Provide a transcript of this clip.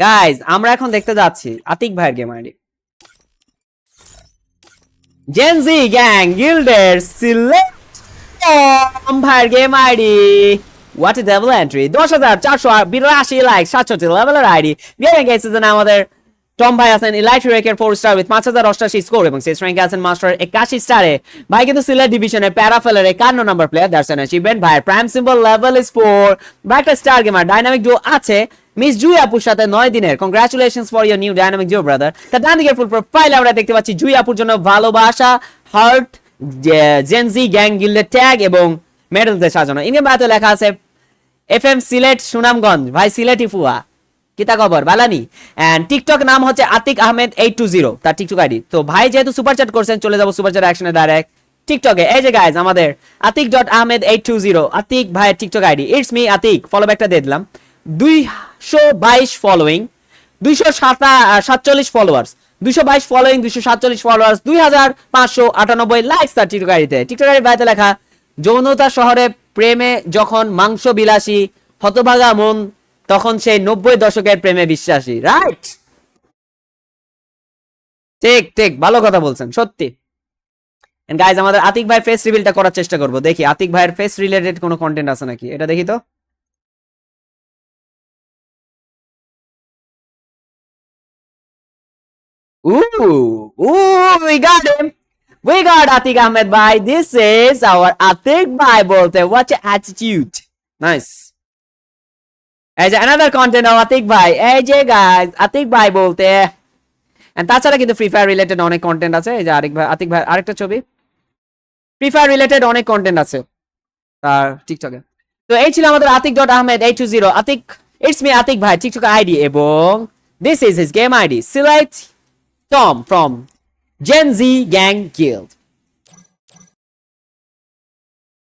Guys আমরা এখন দেখতে যাচ্ছি আতিক ভাইয়ের game ID gen Z gang গিল্ডের সিলেক্ট ভাইয়ের game ID what is double entry দশ হাজার চারশো বিরাশি লাইক সাতষট্টি লেভেলের আইডি গেমিং গেছে আমাদের টম ভাই আছেন ইলাইট রেকের ফোর স্টার উইথ পাঁচ হাজার অষ্টাশি স্কোর এবং শেষ র্যাঙ্কে আছেন মাস্টার একাশি স্টারে ভাই কিন্তু সিলেট ডিভিশনের প্যারাফেলের একান্ন নম্বর প্লেয়ার দ্যাটস অ্যান অ্যাচিভমেন্ট ভাই prime symbol level is four ভাই একটা স্টার গেমার ডাইনামিক ডুও আছে। মিস জুই আপুর সাথে নয় দিনের। Congratulations for your new dynamic duo brother তার ডান দিকের ফুল প্রোফাইল আমরা দেখতে পাচ্ছি জুই আপুর জন্য ভালোবাসা হার্ট জেনজি গ্যাং গিল্ডের ট্যাগ এবং মেডেল দিয়ে সাজানো। ইনগেম বাতে লেখা আছে এফ এম সিলেট সুনামগঞ্জ ভাই সিলেটি ফুয়া। কিতা খবর? বালানি। এন্ড টিকটক নাম হচ্ছে Atik Ahmed eight two zero তার টিকটক আইডি তো ভাই যেহেতু সুপার চ্যাট করছেন, চলে যাব সুপার চ্যাট অ্যাকশনে ডাইরেক্ট টিকটকে এই যে গাইজ আমাদের Atik dot Ahmed eight two zero Atik ভাইয়ের TikTok ID it's me Atik follow ব্যাকটা দিয়ে দিলাম। দুইশো বাইশ ফলোয়িং দুইশো সাতচল্লিশ ফলোয়ার্স দুইশো বাইশ ফলোয়িং দুইশো সাতচল্লিশ ফলোয়ার্স দুই হাজার পাঁচশো আটানব্বই লাইকস তার টিকটক আইডিতে টিকটক বাইতে লেখা, যৌনতা শহরে প্রেমে যখন মাংস বিলাসী হতভাগা মন, তখন সেই নব্বই দশকের প্রেমে বিশ্বাসী। রাইট ঠিক ঠিক, ভালো কথা বলছেন, সত্যি। গাইজ আমাদের আতিক ভাই ফেস রিভিলটা করার চেষ্টা করব। দেখি, আতিক ভাইয়ের ফেস রিলেটেড কোনো কন্টেন্ট আছে নাকি? এটা দেখি তো। Ooh, ooh, we got him. We got Atik Ahmed bhai. This is our Atik bhai bolte. Watch your attitude. Nice. যে another content of ভাই এই যে guys. আতিক ভাই বলতে And তাছাড়া কিন্তু ফ্রি ফায়ার রিলেটেড অনেক কন্টেন্ট আছে। এই যে আরেক ভাই আতিক ভাই আরেকটা ছবি। ফ্রি ফায়ার রিলেটেড অনেক কন্টেন্ট আছে। তার টিকটকে তো এই ছিল আমাদের Atik dot Ahmed eight two zero Atik it's me Atik ভাই টিকটক আইডি এবং this is his game ID select Tom from Gen Z Gang Guild.